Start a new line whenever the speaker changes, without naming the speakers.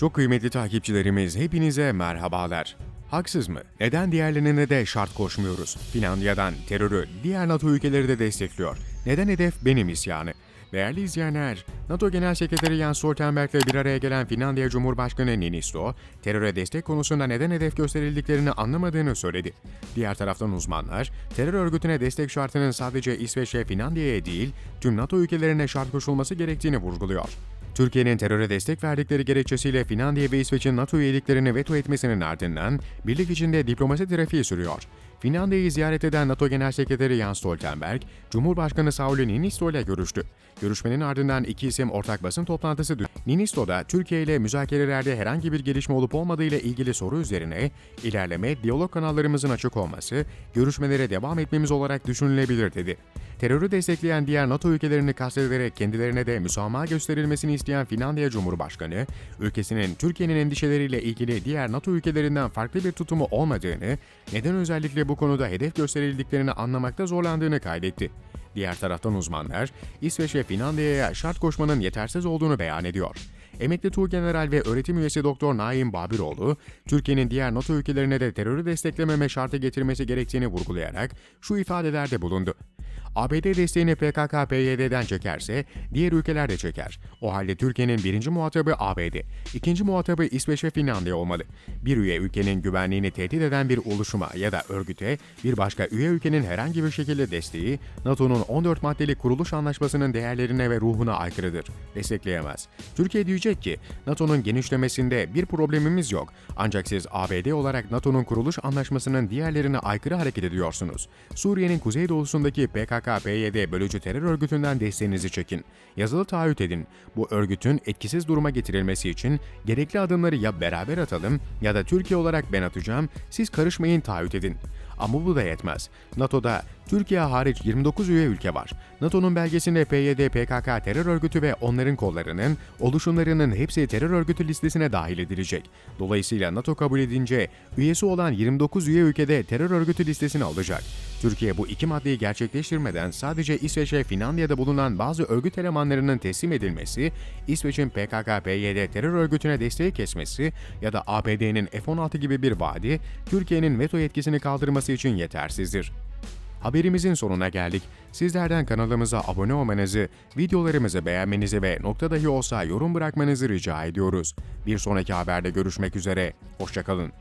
Çok kıymetli takipçilerimiz hepinize merhabalar. Haksız mı? Neden diğerlerine de şart koşmuyoruz? Finlandiya'dan terörü diğer NATO ülkeleri de destekliyor. Neden hedef benim isyanı? Değerli izleyenler, NATO Genel Sekreteri Jens Stoltenberg ile bir araya gelen Finlandiya Cumhurbaşkanı Niinisto, teröre destek konusunda neden hedef gösterildiklerini anlamadığını söyledi. Diğer taraftan uzmanlar, terör örgütüne destek şartının sadece İsveç ve Finlandiya'ya değil, tüm NATO ülkelerine şart koşulması gerektiğini vurguluyor. Türkiye'nin teröre destek verdikleri gerekçesiyle Finlandiya ve İsveç'in NATO üyeliklerini veto etmesinin ardından birlik içinde diplomasi trafiği sürüyor. Finlandiya'yı ziyaret eden NATO Genel Sekreteri Jens Stoltenberg, Cumhurbaşkanı Sauli Niinisto ile görüştü. Görüşmenin ardından iki isim ortak basın toplantısı düzenledi. Niinisto da Türkiye ile müzakerelerde herhangi bir gelişme olup olmadığı ile ilgili soru üzerine ilerleme, diyalog kanallarımızın açık olması, görüşmelere devam etmemiz olarak düşünülebilir dedi. Terörü destekleyen diğer NATO ülkelerini kastederek kendilerine de müsamaha gösterilmesini isteyen Finlandiya Cumhurbaşkanı, ülkesinin Türkiye'nin endişeleriyle ilgili diğer NATO ülkelerinden farklı bir tutumu olmadığını, neden özellikle bu konuda hedef gösterildiklerini anlamakta zorlandığını kaydetti. Diğer taraftan uzmanlar, İsveç ve Finlandiya'ya şart koşmanın yetersiz olduğunu beyan ediyor. Emekli Tuğgeneral ve öğretim üyesi Doktor Naim Babiroğlu, Türkiye'nin diğer NATO ülkelerine de terörü desteklememe şartı getirmesi gerektiğini vurgulayarak şu ifadelerde bulundu. ABD desteğini PKK-PYD'den çekerse diğer ülkeler de çeker. O halde Türkiye'nin birinci muhatabı ABD, ikinci muhatabı İsveç ve Finlandiya olmalı. Bir üye ülkenin güvenliğini tehdit eden bir oluşuma ya da örgüte bir başka üye ülkenin herhangi bir şekilde desteği NATO'nun 14 maddeli kuruluş anlaşmasının değerlerine ve ruhuna aykırıdır. Destekleyemez. Türkiye diyecek ki NATO'nun genişlemesinde bir problemimiz yok. Ancak siz ABD olarak NATO'nun kuruluş anlaşmasının diğerlerine aykırı hareket ediyorsunuz. Suriye'nin kuzeydoğusundaki PKK-PYD bölücü terör örgütünden desteğinizi çekin. Yazılı taahhüt edin. Bu örgütün etkisiz duruma getirilmesi için gerekli adımları ya beraber atalım ya da Türkiye olarak ben atacağım, siz karışmayın taahhüt edin. Ama bu da yetmez. NATO'da Türkiye hariç 29 üye ülke var. NATO'nun belgesinde PYD, PKK terör örgütü ve onların kollarının, oluşumlarının hepsi terör örgütü listesine dahil edilecek. Dolayısıyla NATO kabul edince üyesi olan 29 üye ülkede terör örgütü listesine alacak. Türkiye bu iki maddeyi gerçekleştirmeden sadece İsveç ve Finlandiya'da bulunan bazı örgüt elemanlarının teslim edilmesi, İsveç'in PKK-PYD terör örgütüne desteği kesmesi ya da ABD'nin F-16 gibi bir vaadi, Türkiye'nin veto yetkisini kaldırması için yetersizdir. Haberimizin sonuna geldik. Sizlerden kanalımıza abone olmanızı, videolarımızı beğenmenizi ve nokta dahi olsa yorum bırakmanızı rica ediyoruz. Bir sonraki haberde görüşmek üzere, hoşçakalın.